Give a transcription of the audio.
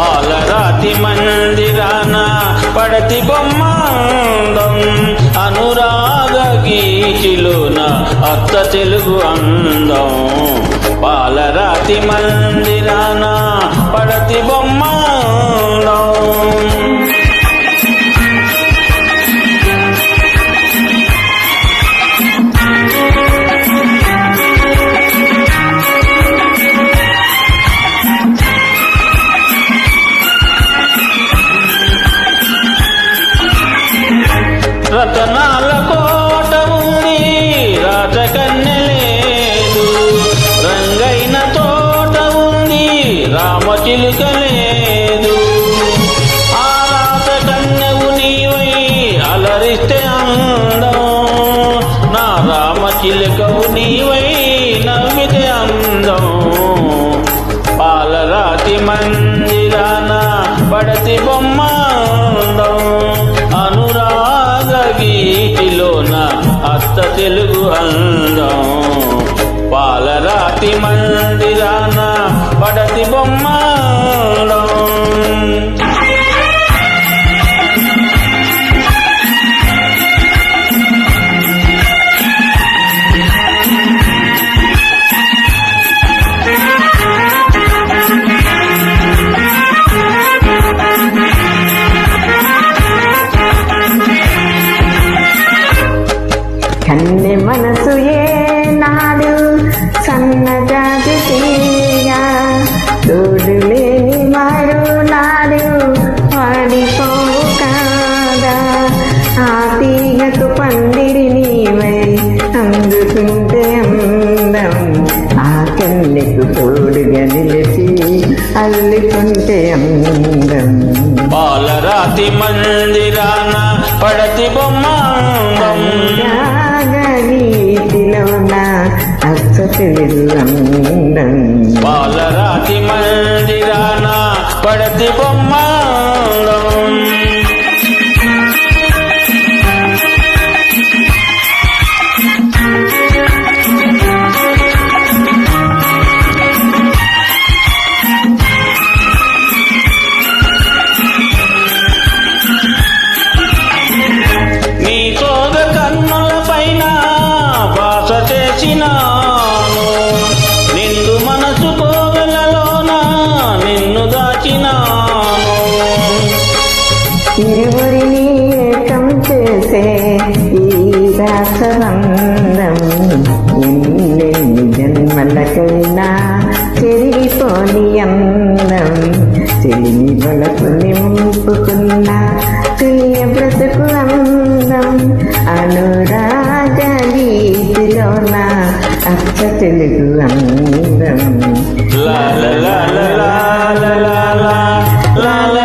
పాలరాతి మందిరాన పడతి బొమ్మందం అనురాగ గీచిలోన అత్త తెలుగు అందం. పాలరాతి మందిరాన పడతి బొమ్మ రతనాల కోట ఉంది రాజకన్యలేదు రంగైన తోట ఉంది రామచిలుక లేదు. ఆ రాజకన్యవు నీవై అలరిస్తే అందం. నా రామచిలుకవు నీవై నవ్వితే అందం. పాలరాతి మందిరాన పడతి బొమ్మ తెలుగు అందం. పాలరాతి మందిరాన కన్నె మనసు ఏ నాడు సన్నజాతి తీయ తోడు లేని మరు నాడు వాడిపోవు కాదా. ఆ తీగకు పందిరి నీవై అందుకుంటే అందం. ఆ కన్నెకు తోడుగా నిలిచి అల్లుకుంటే అందం. బాలరాతి మందిరాన పడతి బొమ్మందం బాలరాతి మందిరాన పడతి బొమ్మ ఇరువురిని ఏకం చేసే ఈ రాసబంధం ఎన్నెన్ని జన్మలకైనా చెరిగిపోని అందం చెలిమి వలకు నింపుకున్న తుల్య బ్రతుకు అందం అనురాగ గీతిలోన అచ్చ తెలుగు అందం లా లా లా లా లా లా లా